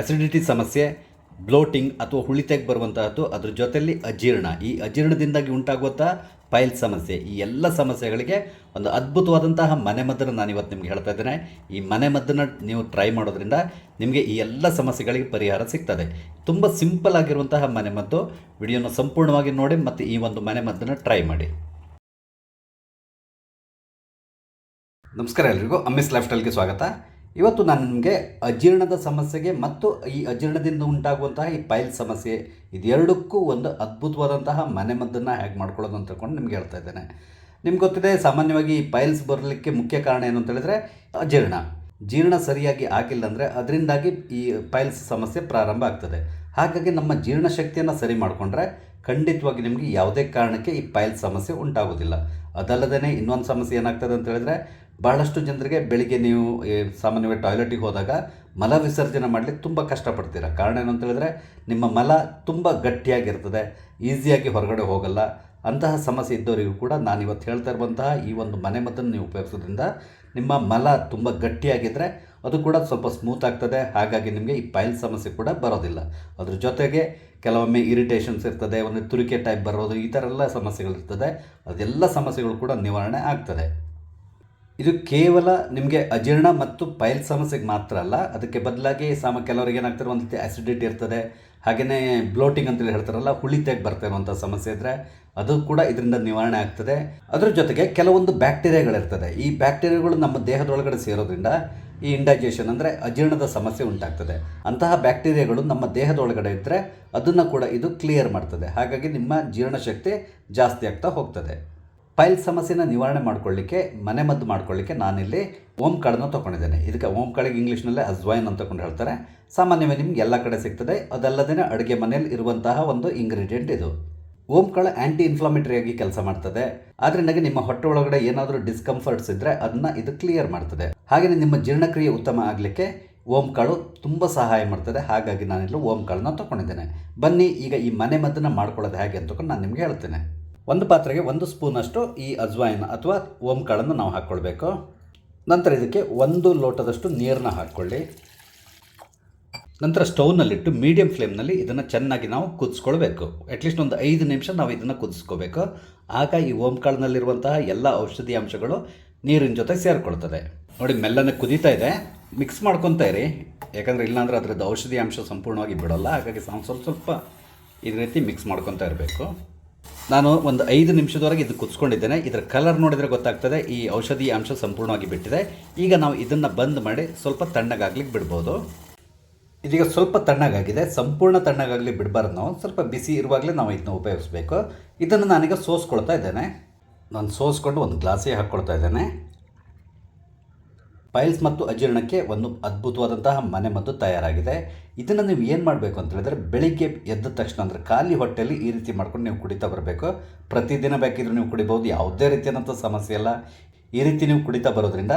Acidity ಸಮಸ್ಯೆ bloating ಅಥವಾ ಹುಳಿತೆಗೆ ಬರುವಂತಹದ್ದು ಅದ್ರ ಜೊತೆಯಲ್ಲಿ ಅಜೀರ್ಣ. ಈ ಅಜೀರ್ಣದಿಂದಾಗಿ ಉಂಟಾಗುವಂತಹ ಪೈಲ್ ಸಮಸ್ಯೆ. ಈ ಎಲ್ಲ ಸಮಸ್ಯೆಗಳಿಗೆ ಒಂದು ಅದ್ಭುತವಾದಂತಹ ಮನೆಮದ್ದನ್ನು ನಾನು ಇವತ್ತು ನಿಮ್ಗೆ ಹೇಳ್ತಾ ಇದ್ದೇನೆ. ಈ ಮನೆಮದ್ದನ್ನು ನೀವು ಟ್ರೈ ಮಾಡೋದ್ರಿಂದ ನಿಮಗೆ ಈ ಎಲ್ಲ ಸಮಸ್ಯೆಗಳಿಗೆ ಪರಿಹಾರ ಸಿಗ್ತದೆ. ತುಂಬ ಸಿಂಪಲ್ ಆಗಿರುವಂತಹ ಮನೆಮದ್ದು ವಿಡಿಯೋನ ಸಂಪೂರ್ಣವಾಗಿ ನೋಡಿ ಮತ್ತು ಈ ಒಂದು ಮನೆಮದ್ದನ್ನು ಟ್ರೈ ಮಾಡಿ. ನಮಸ್ಕಾರ ಎಲ್ರಿಗೂ. ಅಮ್ಮಿಸ್ ಲೈಫ್ ಸ್ಟೈಲ್ಗೆ ಸ್ವಾಗತ. ಇವತ್ತು ನಾನು ನಿಮಗೆ ಅಜೀರ್ಣದ ಸಮಸ್ಯೆಗೆ ಮತ್ತು ಈ ಅಜೀರ್ಣದಿಂದ ಉಂಟಾಗುವಂತಹ ಈ ಪೈಲ್ ಸಮಸ್ಯೆ ಇದೆರಡಕ್ಕೂ ಒಂದು ಅದ್ಭುತವಾದಂತಹ ಮನೆಮದ್ದನ್ನು ಹೇಗೆ ಮಾಡ್ಕೊಳ್ಳೋದು ಅಂತ ತಿಳ್ಕೊಂಡು ನಿಮ್ಗೆ ಹೇಳ್ತಾ ಇದ್ದೇನೆ. ನಿಮ್ಗೆ ಗೊತ್ತಿದೆ, ಸಾಮಾನ್ಯವಾಗಿ ಈ ಪೈಲ್ಸ್ ಬರಲಿಕ್ಕೆ ಮುಖ್ಯ ಕಾರಣ ಏನು ಅಂತ ಹೇಳಿದ್ರೆ ಅಜೀರ್ಣ. ಜೀರ್ಣ ಸರಿಯಾಗಿ ಆಗಿಲ್ಲ ಅಂದರೆ ಅದರಿಂದಾಗಿ ಈ ಪೈಲ್ಸ್ ಸಮಸ್ಯೆ ಪ್ರಾರಂಭ ಆಗ್ತದೆ. ಹಾಗಾಗಿ ನಮ್ಮ ಜೀರ್ಣಶಕ್ತಿಯನ್ನು ಸರಿ ಮಾಡಿಕೊಂಡ್ರೆ ಖಂಡಿತವಾಗಿ ನಿಮಗೆ ಯಾವುದೇ ಕಾರಣಕ್ಕೆ ಈ ಪೈಲ್ ಸಮಸ್ಯೆ ಉಂಟಾಗೋದಿಲ್ಲ ಅದಲ್ಲದೇ ಇನ್ನೊಂದು ಸಮಸ್ಯೆ ಏನಾಗ್ತದೆ ಅಂತ ಹೇಳಿದ್ರೆ, ಬಹಳಷ್ಟು ಜನರಿಗೆ ಬೆಳಿಗ್ಗೆ ನೀವು ಸಾಮಾನ್ಯವಾಗಿ ಟಾಯ್ಲೆಟಿಗೆ ಹೋದಾಗ ಮಲ ವಿಸರ್ಜನೆ ಮಾಡಲಿಕ್ಕೆ ತುಂಬ ಕಷ್ಟಪಡ್ತೀರ. ಕಾರಣ ಏನು ಅಂತ ಹೇಳಿದ್ರೆ, ನಿಮ್ಮ ಮಲ ತುಂಬ ಗಟ್ಟಿಯಾಗಿರ್ತದೆ, ಈಸಿಯಾಗಿ ಹೊರಗಡೆ ಹೋಗಲ್ಲ. ಅಂತಹ ಸಮಸ್ಯೆ ಇದ್ದವರಿಗೂ ಕೂಡ ನಾನು ಇವತ್ತು ಹೇಳ್ತಾ ಇರುವಂತಹ ಈ ಒಂದು ಮನೆಮದ್ದನ್ನು ನೀವು ಉಪಯೋಗಿಸೋದ್ರಿಂದ ನಿಮ್ಮ ಮಲ ತುಂಬ ಗಟ್ಟಿಯಾಗಿದ್ದರೆ ಅದು ಕೂಡ ಸ್ವಲ್ಪ ಸ್ಮೂತ್ ಆಗ್ತದೆ. ಹಾಗಾಗಿ ನಿಮಗೆ ಈ ಪೈಲ್ ಸಮಸ್ಯೆ ಕೂಡ ಬರೋದಿಲ್ಲ. ಅದ್ರ ಜೊತೆಗೆ ಕೆಲವೊಮ್ಮೆ ಇರಿಟೇಷನ್ಸ್ ಇರ್ತದೆ, ಒಂದು ತುರಿಕೆ ಟೈಪ್ ಬರೋದು, ಈ ಥರ ಎಲ್ಲ ಸಮಸ್ಯೆಗಳಿರ್ತದೆ. ಅದೆಲ್ಲ ಸಮಸ್ಯೆಗಳು ಕೂಡ ನಿವಾರಣೆ ಆಗ್ತದೆ. ಇದು ಕೇವಲ ನಿಮಗೆ ಅಜೀರ್ಣ ಮತ್ತು ಪೈಲ್ ಸಮಸ್ಯೆಗೆ ಮಾತ್ರ ಅಲ್ಲ, ಅದಕ್ಕೆ ಬದಲಾಗಿ ಸಾಮ ಕೆಲವರಿಗೆ ಏನಾಗ್ತಾರೆ ಒಂದು ರೀತಿ ಆ್ಯಸಿಡಿಟಿ ಇರ್ತದೆ ಹಾಗೆಯೇ ಬ್ಲೋಟಿಂಗ್ ಅಂತೇಳಿ ಹೇಳ್ತಾರಲ್ಲ, ಹುಳಿತೆಗೆ ಬರ್ತಾ ಇರುವಂಥ ಸಮಸ್ಯೆ ಇದ್ದರೆ ಅದು ಕೂಡ ಇದರಿಂದ ನಿವಾರಣೆ ಆಗ್ತದೆ. ಅದರ ಜೊತೆಗೆ ಕೆಲವೊಂದು ಬ್ಯಾಕ್ಟೀರಿಯಾಗಳಿರ್ತದೆ. ಈ ಬ್ಯಾಕ್ಟೀರಿಯಾಗಳು ನಮ್ಮ ದೇಹದೊಳಗಡೆ ಸೇರೋದ್ರಿಂದ ಈ ಇಂಡೈಜೇಷನ್ ಅಂದರೆ ಅಜೀರ್ಣದ ಸಮಸ್ಯೆ ಉಂಟಾಗ್ತದೆ. ಅಂತಹ ಬ್ಯಾಕ್ಟೀರಿಯಾಗಳು ನಮ್ಮ ದೇಹದೊಳಗಡೆ ಇದ್ದರೆ ಅದನ್ನು ಕೂಡ ಇದು ಕ್ಲಿಯರ್ ಮಾಡ್ತದೆ. ಹಾಗಾಗಿ ನಿಮ್ಮ ಜೀರ್ಣಶಕ್ತಿ ಜಾಸ್ತಿ ಆಗ್ತಾ ಹೋಗ್ತದೆ. ಪೈಲ್ ಸಮಸ್ಯೆನ ನಿವಾರಣೆ ಮಾಡ್ಕೊಳ್ಳಿಕ್ಕೆ ಮನೆಮದ್ದು ಮಾಡ್ಕೊಳ್ಳಿಕ್ಕೆ ನಾನಿಲ್ಲಿ ಓಂ ಕಾಳನ್ನು ತೊಗೊಂಡಿದ್ದೇನೆ. ಇದಕ್ಕೆ ಓಂ ಕಾಳಿಗೆ ಇಂಗ್ಲೀಷ್ನಲ್ಲೇ ಅಜ್ವೈನ್ ಅಂತ ಕೊಂಡು ಹೇಳ್ತಾರೆ. ಸಾಮಾನ್ಯವಾಗಿ ನಿಮ್ಗೆ ಎಲ್ಲ ಕಡೆ ಸಿಗ್ತದೆ. ಅದಲ್ಲದೇ ಅಡುಗೆ ಮನೆಯಲ್ಲಿ ಇರುವಂತಹ ಒಂದು ಇಂಗ್ರೀಡಿಯೆಂಟ್ ಇದು. ಓಂ ಕಾಳು ಆ್ಯಂಟಿ ಇನ್ಫ್ಲಮೇಟರಿ ಆಗಿ ಕೆಲಸ ಮಾಡ್ತದೆ. ಆದ್ರಿಂದಾಗಿ ನಿಮ್ಮ ಹೊಟ್ಟೆ ಒಳಗಡೆ ಏನಾದರೂ ಡಿಸ್ಕಂಫರ್ಟ್ಸ್ ಇದ್ದರೆ ಅದನ್ನ ಇದು ಕ್ಲಿಯರ್ ಮಾಡ್ತದೆ. ಹಾಗೆಯೇ ನಿಮ್ಮ ಜೀರ್ಣಕ್ರಿಯೆ ಉತ್ತಮ ಆಗಲಿಕ್ಕೆ ಓಂ ಕಾಳು ತುಂಬ ಸಹಾಯ ಮಾಡ್ತದೆ. ಹಾಗಾಗಿ ನಾನಿಲ್ಲಿ ಓಂ ಕಾಳನ್ನ ತೊಗೊಂಡಿದ್ದೇನೆ. ಬನ್ನಿ, ಈಗ ಈ ಮನೆ ಮದ್ದನ್ನು ಮಾಡ್ಕೊಳ್ಳೋದು ಹೇಗೆ ಅಂತ ನಾನು ನಿಮಗೆ ಹೇಳ್ತೇನೆ. ಒಂದು ಪಾತ್ರೆಗೆ ಒಂದು ಸ್ಪೂನಷ್ಟು ಈ ಅಜ್ವಾಯಿನ ಅಥವಾ ಓಮ್ ಕಾಳನ್ನು ನಾವು ಹಾಕ್ಕೊಳ್ಬೇಕು. ನಂತರ ಇದಕ್ಕೆ ಒಂದು ಲೋಟದಷ್ಟು ನೀರನ್ನ ಹಾಕ್ಕೊಳ್ಳಿ. ನಂತರ ಸ್ಟೌವ್ನಲ್ಲಿಟ್ಟು ಮೀಡಿಯಂ ಫ್ಲೇಮ್ನಲ್ಲಿ ಇದನ್ನು ಚೆನ್ನಾಗಿ ನಾವು ಕುದಿಸ್ಕೊಳ್ಬೇಕು. ಅಟ್ಲೀಸ್ಟ್ ಒಂದು ಐದು ನಿಮಿಷ ನಾವು ಇದನ್ನು ಕುದಿಸ್ಕೋಬೇಕು. ಆಗ ಈ ಓಮ್ ಕಾಳಿನಲ್ಲಿರುವಂತಹ ಎಲ್ಲ ಔಷಧಿ ಅಂಶಗಳು ನೀರಿನ ಜೊತೆ ಸೇರಿಕೊಳ್ತದೆ. ನೋಡಿ, ಮೆಲ್ಲನೆ ಕುದೀತಾ ಇದೆ. ಮಿಕ್ಸ್ ಮಾಡ್ಕೊತಾ ಇರಿ. ಯಾಕಂದರೆ ಇಲ್ಲಾಂದರೆ ಅದರದ್ದು ಔಷಧಿ ಅಂಶ ಸಂಪೂರ್ಣವಾಗಿ ಬಿಡೋಲ್ಲ. ಹಾಗಾಗಿ ಸ್ವಲ್ಪ ಸ್ವಲ್ಪ ಈ ರೀತಿ ಮಿಕ್ಸ್ ಮಾಡ್ಕೊತಾ ಇರಬೇಕು. ನಾನು ಒಂದು ಐದು ನಿಮಿಷದವರೆಗೆ ಇದು ಕುದಿಸ್ಕೊಂಡಿದ್ದೇನೆ. ಇದರ ಕಲರ್ ನೋಡಿದರೆ ಗೊತ್ತಾಗ್ತದೆ. ಈ ಔಷಧಿ ಅಂಶ ಸಂಪೂರ್ಣವಾಗಿ ಬಿಟ್ಟಿದೆ. ಈಗ ನಾವು ಇದನ್ನು ಬಂದ್ ಮಾಡಿ ಸ್ವಲ್ಪ ತಣ್ಣಗಾಗ್ಲಿಕ್ಕೆ ಬಿಡ್ಬೋದು. ಇದೀಗ ಸ್ವಲ್ಪ ತಣ್ಣಗಾಗಿದೆ. ಸಂಪೂರ್ಣ ತಣ್ಣಗಾಗಲಿ ಬಿಡಬಾರ್ದು ನಾವು. ಸ್ವಲ್ಪ ಬಿಸಿ ಇರುವಾಗಲೇ ನಾವು ಇದನ್ನ ಉಪಯೋಗಿಸ್ಬೇಕು. ಇದನ್ನು ನಾನೀಗ ಸೋಸ್ಕೊಳ್ತಾ ಇದ್ದೇನೆ. ನಾನು ಸೋಸ್ಕೊಂಡು ಒಂದು ಗ್ಲಾಸಿಗೆ ಹಾಕ್ಕೊಳ್ತಾ ಇದ್ದೇನೆ. ಪೈಲ್ಸ್ ಮತ್ತು ಅಜೀರ್ಣಕ್ಕೆ ಒಂದು ಅದ್ಭುತವಾದಂತಹ ಮನೆಮದ್ದು ತಯಾರಾಗಿದೆ. ಇದನ್ನು ನೀವು ಏನು ಮಾಡಬೇಕು ಅಂತ ಹೇಳಿದ್ರೆ, ಬೆಳಿಗ್ಗೆ ಎದ್ದ ತಕ್ಷಣ ಅಂದರೆ ಖಾಲಿ ಹೊಟ್ಟೆಯಲ್ಲಿ ಈ ರೀತಿ ಮಾಡ್ಕೊಂಡು ನೀವು ಕುಡಿತಾ ಬರಬೇಕು. ಪ್ರತಿದಿನ ಬೇಕಿದ್ರೂ ನೀವು ಕುಡಿಬೋದು ಯಾವುದೇ ರೀತಿಯಾದಂಥ ಸಮಸ್ಯೆ ಇಲ್ಲ. ಈ ರೀತಿ ನೀವು ಕುಡಿತಾ ಬರೋದ್ರಿಂದ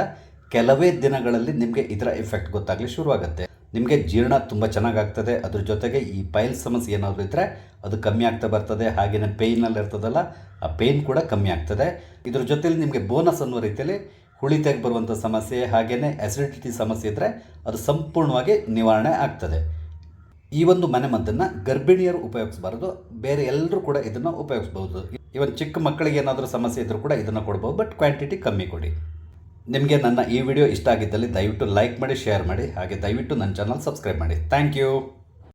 ಕೆಲವೇ ದಿನಗಳಲ್ಲಿ ನಿಮಗೆ ಇದರ ಎಫೆಕ್ಟ್ ಗೊತ್ತಾಗಲಿ ಶುರುವಾಗುತ್ತೆ. ನಿಮಗೆ ಜೀರ್ಣ ತುಂಬ ಚೆನ್ನಾಗಾಗ್ತದೆ. ಅದ್ರ ಜೊತೆಗೆ ಈ ಪೈಲ್ ಸಮಸ್ಯೆ ಏನಾದರೂ ಇದ್ದರೆ ಅದು ಕಮ್ಮಿ ಆಗ್ತಾ ಬರ್ತದೆ. ಹಾಗೆಯೇ ಪೇಯ್ನಲ್ಲಿ ಇರ್ತದಲ್ಲ ಆ ಪೇಯ್ನ್ ಕೂಡ ಕಮ್ಮಿ ಆಗ್ತದೆ. ಇದ್ರ ಜೊತೆಯಲ್ಲಿ ನಿಮಗೆ ಬೋನಸ್ ಅನ್ನೋ ರೀತಿಯಲ್ಲಿ ಹುಳಿತೆಗೆ ಬರುವಂಥ ಸಮಸ್ಯೆ ಹಾಗೆಯೇ ಅಸಿಡಿಟಿ ಸಮಸ್ಯೆ ಇದ್ದರೆ ಅದು ಸಂಪೂರ್ಣವಾಗಿ ನಿವಾರಣೆ ಆಗ್ತದೆ. ಈ ಒಂದು ಮನೆಮದ್ದನ್ನು ಗರ್ಭಿಣಿಯರು ಉಪಯೋಗಿಸಬಾರ್ದು, ಬೇರೆ ಎಲ್ಲರೂ ಕೂಡ ಇದನ್ನು ಉಪಯೋಗಿಸ್ಬೋದು ಇವನ್ ಚಿಕ್ಕ ಮಕ್ಕಳಿಗೆ ಏನಾದರೂ ಸಮಸ್ಯೆ ಇದ್ದರೂ ಕೂಡ ಇದನ್ನು ಕೊಡ್ಬೋದು ಬಟ್ ಕ್ವಾಂಟಿಟಿ ಕಮ್ಮಿ ಕೊಡಿ. ನಿಮಗೆ ನನ್ನ ಈ ವಿಡಿಯೋ ಇಷ್ಟ ಆಗಿದ್ದಲ್ಲಿ ದಯವಿಟ್ಟು ಲೈಕ್ ಮಾಡಿ ಶೇರ್ ಮಾಡಿ, ಹಾಗೆ ದಯವಿಟ್ಟು ನನ್ನ ಚಾನಲ್ ಸಬ್ಸ್ಕ್ರೈಬ್ ಮಾಡಿ. Thank you